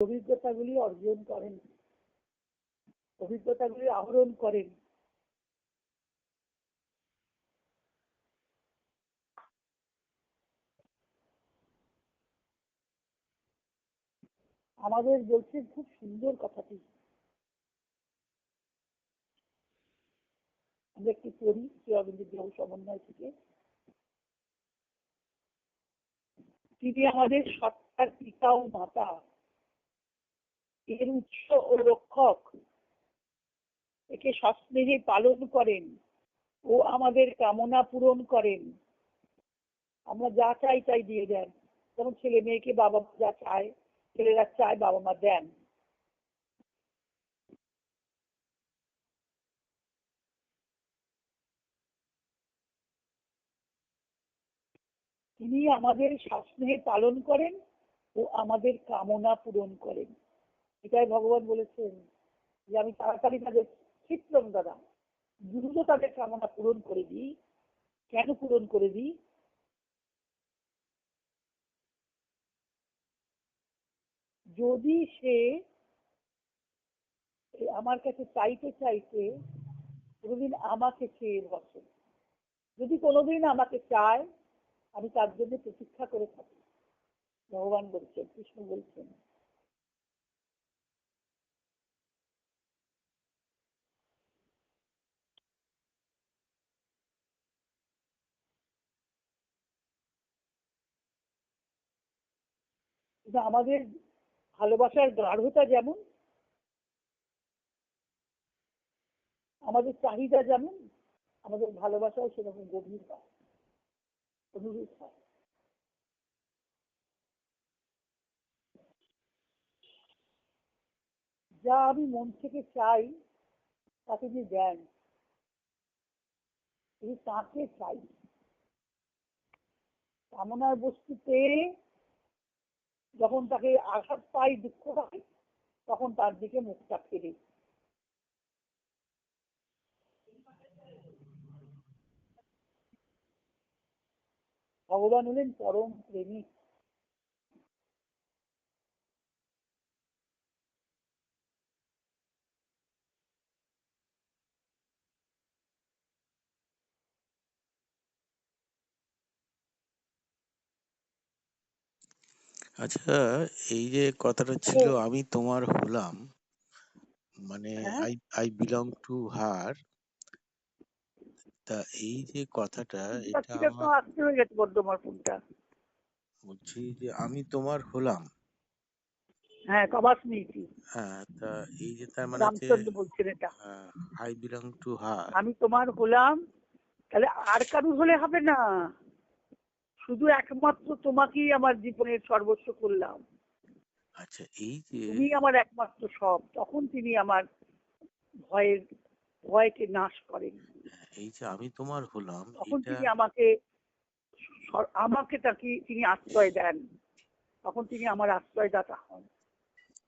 অভিজ্ঞতাগুলি অর্জন করেন। অভিজ্ঞতাগুলি আহরণ করেন। আমাদের বলছেন খুব সুন্দর কথাটি। আমরা একটু পড়ি শ্রী অরবিন্দ দেহ সমন্বয় থেকে। তিনি আমাদের সত্তার পিতা ও মাতা। এর উৎস ও রক্ষক। একে সস্নেহে পালন করেন ও আমাদের কামনা পূরণ করেন। আমরা যা চাই তাই দিয়ে দেন। যেমন ছেলে মেয়েকে বাবা মা যা চায়, ছেলেরা চায় বাবা মা দেন। তিনি আমাদের শাসনে পালন করেন ও আমাদের কামনা পূরণ করেন। এটাই ভগবান বলেছেন যে আমি তাড়াতাড়ি তাদের ক্ষিপ্রম দ্বারা দ্রুত তাদের কামনা পূরণ করে দিই। কেন পূরণ করে দিই? যদি সে আমার কাছে চাইতে চাইতে কোনোদিন আমাকে চেয়ে বসে, যদি কোনোদিন আমাকে চায়, আমি তার জন্য প্রতীক্ষা করে থাকি ভগবান বলছেন কৃষ্ণ বলছেন কিন্তু আমাদের ভালোবাসার গাঢ়তা যেমন, আমাদের চাহিদা যেমন, আমাদের ভালোবাসাও সেরকম গভীর হয়, অনুরূপ হয়। যা আমি মন থেকে চাই তা তিনি দেন তিনি তাকে চাই। কামনার বস্তু পেয়ে যখন তাকে আঘাত পাই দুঃখ পাই তখন তার দিকে মুখটা ফেরে। ভগবান হলেন পরম প্রেমিক। আচ্ছা এই যে কথাটা ছিল আমি তোমার হলাম মানে হ্যাঁ? I I belong to her তা এই যে কথাটা এটা আমার হয়ে আমার ফোনটা বলছি যে আমি তোমার হলাম। হ্যাঁ কবাস নিয়েছি। হ্যাঁ তা এই যে তার মানে রামচন্দ্র বলছেন এটা। আই বিলং টু হার আমি তোমার হলাম তাহলে আর কারুর হলে হবে না? শুধু একমাত্র তোমাকেই আমার জীবনের সর্বস্ব করলাম। আচ্ছা এই যে তুমি আমার একমাত্র সব। তখন তিনি আমার ভয়ের ভয়কে নাশ করেন। এই যে আমি তোমার হলাম তখন তিনি আমাকে আমাকে তাকে তিনি আশ্রয় দেন। তখন তিনি আমার আশ্রয়দাতা হন।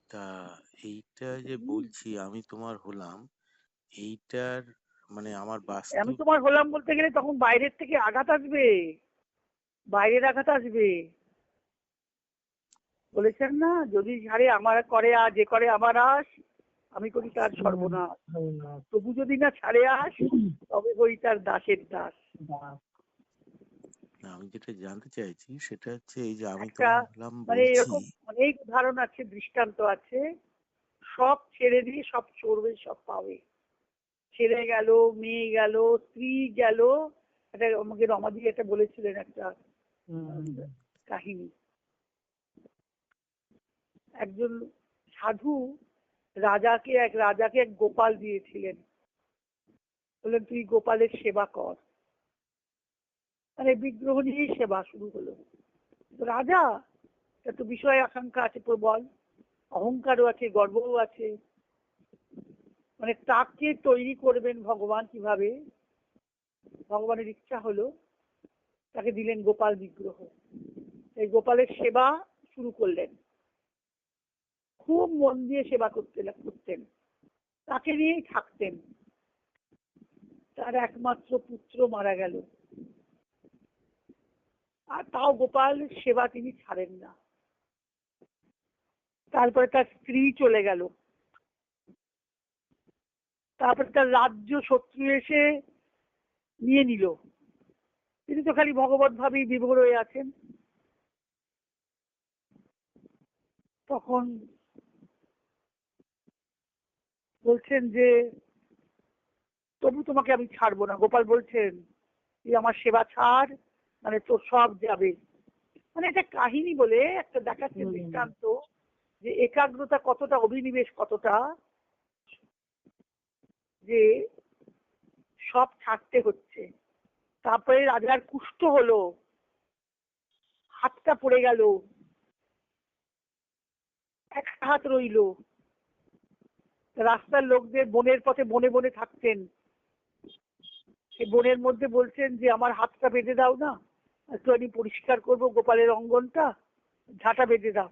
তা এইটা যে বলছি আমি তোমার হলাম এইটার মানে আমার আমি তোমার হলাম বলতে গেলে তখন বাইরের থেকে আঘাত আসবে। বাইরের আঘাত আসবে। বলেছেন না যদি ছাড়ে আমার করে আজ যে করে আমার আস আমি করি তার সর্বনাশ। তবু যদি না ছাড়ে আস তবে করি তার দাসের দাস। আমি যেটা জানতে চাইছি সেটা হচ্ছে এই যে আমি মানে এরকম অনেক উদাহরণ আছে দৃষ্টান্ত আছে। সব ছেড়ে দিয়ে সব চড়বে সব পাবে। ছেলে গেল মেয়ে গেল স্ত্রী গেল। একটা আমাকে রমাদি একটা বলেছিলেন একটা কাহিনী। একজন সাধু রাজাকে, এক রাজাকে এক গোপাল দিয়েছিলেন। বললেন, তুই গোপালের সেবা কর। মানে বিগ্রহ নিয়েই সেবা শুরু হলো। রাজা তো বিষয় আকাঙ্ক্ষা আছে, প্রবল। অহংকারও আছে, গর্বও আছে। মানে তাকে তৈরি করবেন ভগবান কীভাবে? ভগবানের ইচ্ছা হলো তাকে দিলেন গোপাল বিগ্রহ। এই গোপালের সেবা শুরু করলেন। খুব মন দিয়ে সেবা করতে করতেন। তাকে নিয়েই থাকতেন। তার একমাত্র পুত্র মারা গেল। আর তাও গোপাল সেবা তিনি ছাড়েন না। তারপরে তার স্ত্রী চলে গেল। তারপরে তার রাজ্য শত্রু এসে নিয়ে নিল। তিনি তো খালি ভগবত ভাবেই বিভোর হয়ে আছেন। তখন বলছেন যে তবু তোমাকে আমি ছাড়বো না। গোপাল বলছেন তুই আমার সেবা ছাড় মানে তোর সব যাবে। মানে একটা কাহিনী বলে একটা দেখাচ্ছে। দৃষ্টান্ত যে একাগ্রতা কতটা অভিনিবেশ কতটা যে সব ছাড়তে হচ্ছে। তারপরে রাজার কুষ্ঠ হলো। হাতটা পড়ে গেল। এক হাত রইল। রাস্তার লোকদের বনের পথে বনে বনে থাকতেন। সে বনের মধ্যে বলছেন যে, আমার হাতটা বেঁধে দাও না। একটু আমি পরিষ্কার করব গোপালের অঙ্গনটা। ঝাঁটা বেঁধে দাও।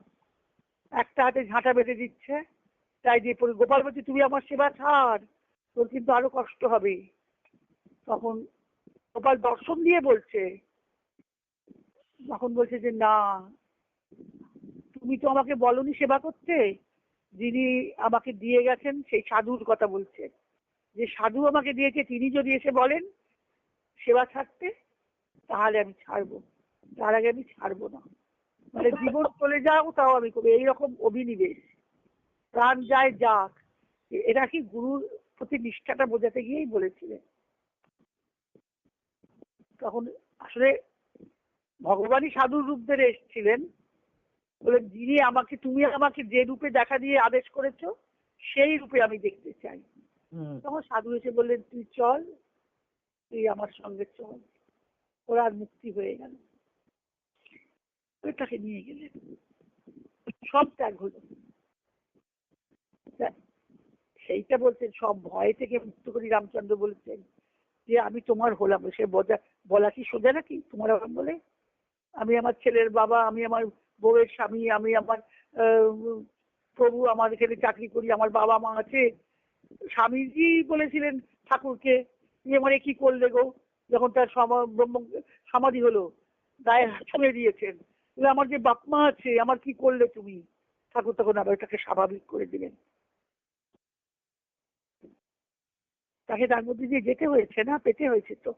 একটা হাতে ঝাঁটা বেঁধে দিচ্ছে। তাই পরে গোপাল বলছে, তুমি আমার সেবা ছাড়। তোর কিন্তু আরও কষ্ট হবে। তখন গোপাল দর্শন দিয়ে বলছে। তখন বলছে যে, না, তুমি তো আমাকে বলনি সেবা করতে। যিনি আমাকে দিয়ে গেছেন, সেই সাধুর কথা বলছে। যে সাধু আমাকে দিয়েছে, তিনি যদি এসে বলেন সেবা ছাড়তে, তাহলে আমি ছাড়বো। তার আগে আমি ছাড়বো না। মানে জীবন চলে যাও, তাও আমি করব। এইরকম অভিনিবেশ। প্রাণ যায় যাক। এ- এরা কি গুরুর প্রতি নিষ্ঠাটা বোঝাতে গিয়েই বলেছিলেন? তখন আসলে ভগবানই সাধুর রূপ ধরে এসেছিলেন। বলে যিনি আমাকে তুমি আমাকে যে রূপে দেখা দিয়ে আদেশ করেছ সেই রূপে আমি দেখতে চাই। তখন সাধু এসে বললেন তুই চল তুই আমার সঙ্গে চল। ওরা আর মুক্তি হয়ে গেল। তাকে নিয়ে গেলেন। সব ত্যাগ হলো। সেইটা বলছেন সব ভয় থেকে মুক্ত করি রামচন্দ্র বলেছেন যে আমি তোমার হলাম। সে বজা বলা কি সোজা নাকি? তোমার হলাম বলে। আমি আমার ছেলের বাবা, আমি আমার বউয়ের স্বামী, আমি আমার প্রভু, আমার এখানে চাকরি করি, আমার বাবা মা আছে। স্বামীজি বলেছিলেন ঠাকুরকে আমার এ কি করলে গো? যখন তার সমাধি হলো, গায়ে ছুঁয়ে দিয়েছেন। আমার যে বাপ মা আছে, আমার কি করলে তুমি? ঠাকুর তখন আবার এটাকে স্বাভাবিক করে দিলেন। তাকে তার মধ্যে দিয়ে যেতে হয়েছে না? পেতে হয়েছে তো।